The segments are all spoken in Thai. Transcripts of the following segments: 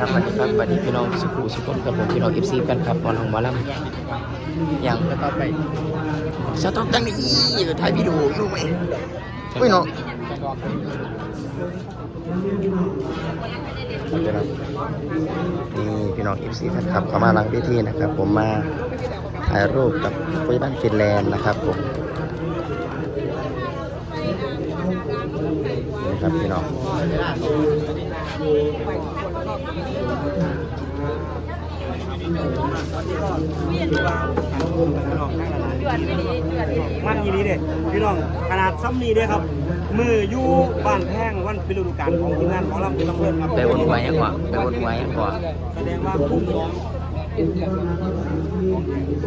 ครับสวัสดีครับสวัสดีพี่น้องสุขุสุขนครับผมพี่น้องเอฟซีกันครับหมอลองมอลำอย่างต่อไปสต๊อกตั้งนี่ถ่ายวิดีโออยู่ไหมอุ้ยเนาะนี่พี่น้องเอฟซีแฟนคลับเขามาลังเวทีนะครับ ผมมาถ่ายรูปกับคุยบ้านฟินแลนด์นะครับผมนี่ครับพี่น้อง มันยีนี้เด้พี่น้องขนาดซ้ำนี้เด้ครับมืออยู่บ้านแพงวันเป็นฤดูกาลของทีมงานของเราเป็นลำเพื่อนครับไปวนไว้ยังกว่าไปวนไว้ยังกว่าแสดงว่าคุ้มน้อง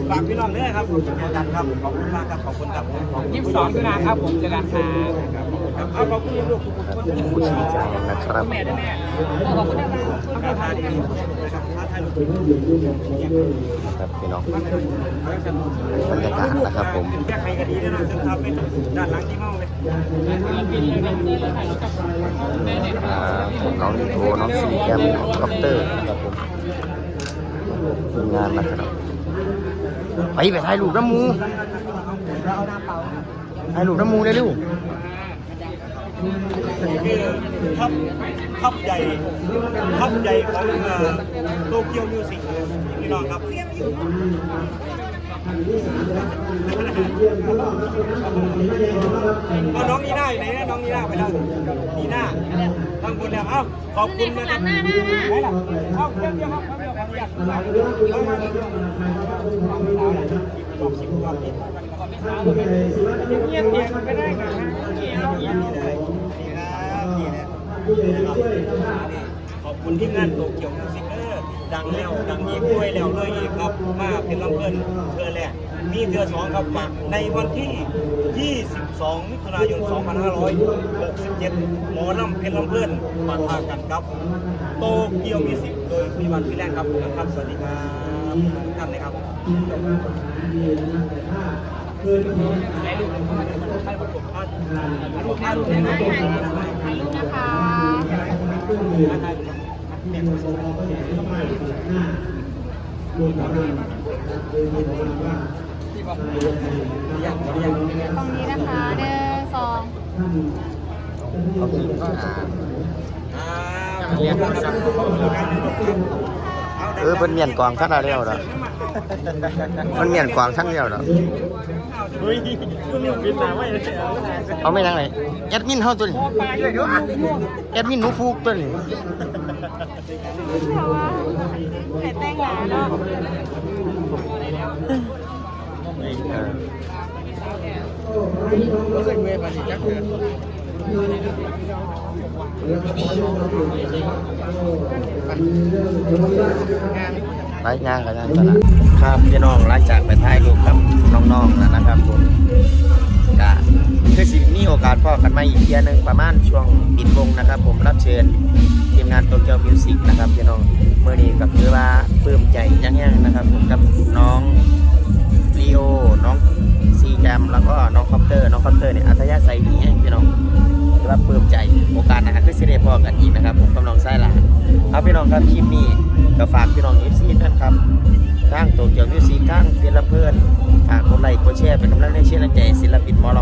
ฝากพี่น้องเด้อครับเจอกันครับ ขอบคุณมากครับ ขอบคุณครับยี่สิบสองตุลาครับผมจะการค้าครับเอาขอบคุณลูกทุกคนผู้ชี้แจงนะครับแม่ด้วยแม่ขอบคุณนะครับท้าทายนะครับท้าทายลูกนะครับพี่น้องบรรยากาศนะครับผมแก้ไขคดีด้วยนะจนทำเป็นด้านหลังที่เมาเลยอ่าน้องลิโทน้องสีแกมน้องคอปเตอร์นะครับผม ทีมงานนะครับไปไปถ่ายรูปน้ำมูถ่ายรูปน้ำมูได้เร็วคือทับทับใหญ่ทับใหญ่ของโตเกียวมิวสิกพี่น้องครับเอาน้องนีน่าอยู่ไหนนะน้องนีน่าไปแล้วนีน่าทางคนแล้วเอ้าขอบคุณนะครับไหนล่ะเอาเดี๋ยวเดี๋ยวครับ เดี๋ยวขออนุญาตสาวเดี๋ย ครับนี่นะขอบคุณที่งานโตเกียวมิวสิกเออดังแล้วดังอีกด้วยแล้วเลยอีกครับ มาเป็นลำเพิ่นเพื่อแรกมีเทือสองครับมาในวันที่ 22 มิถุนายน 2567 หมอลำเพชรลำเพื่อนปะทะกันครับ โตเกียวมิวสิกโดยมีวันพี่แรกครับครับ สวัสดีครับทุกท่านเลยครับถ่ายรูปนะคะ ตรงนี้นะคะหนึ่งสองเขาคืออ่าเออเป็นเมียนกวางขั้นอะไรแล้วเหร เออมันเมียนกวางขั้นเดียวเหรอเฮ้ยคุณเรียกบินมาไว้เลยเอาไม่นั่งไหนแอดมินเฮาตัวนี้แอดมินหนูฟูกตัวนี้แต่ว่าไข่แตงหนเนาะเออรู้สึกเวฟอันนี้จักเกิน ไลฟ์งานกันนตลาดครับพี่น้องหลังจากไปถ่ายรูปกับน้องๆแล้วนะครับผมก็คือสิมีโอกาสพ่อกันมาอีกเทียหนึงประมาณช่วงปิดวงนะครับ ผมรับเชิญทีมงานโตเกียวมิวสิกนะครับพี่น้องเมื่อนี้ก็คือว่าปลื้มใจยังแห้งนะครับผมกับน้องลีโอน้องซีแกมแล้วก็น้องคอปเตอร์ คอนเตอร์เนี่ยอัธยาศัยดีแห้งพี่น้องถือว่าปลื้มใจโอกาสหนะคือสิเดพอกันอีกนะครับ ผมกำลังไส้หลาเอาพี่น้องครับคลิปนี้ก็ฝากพี่น้องเอฟซีท่านครับทางโตเกียวมิวสิกทางเพียรเพื่อนฝากกดไลค์กดแชร์เป็นกำลังใจเชียร์และใจศิลปินมอล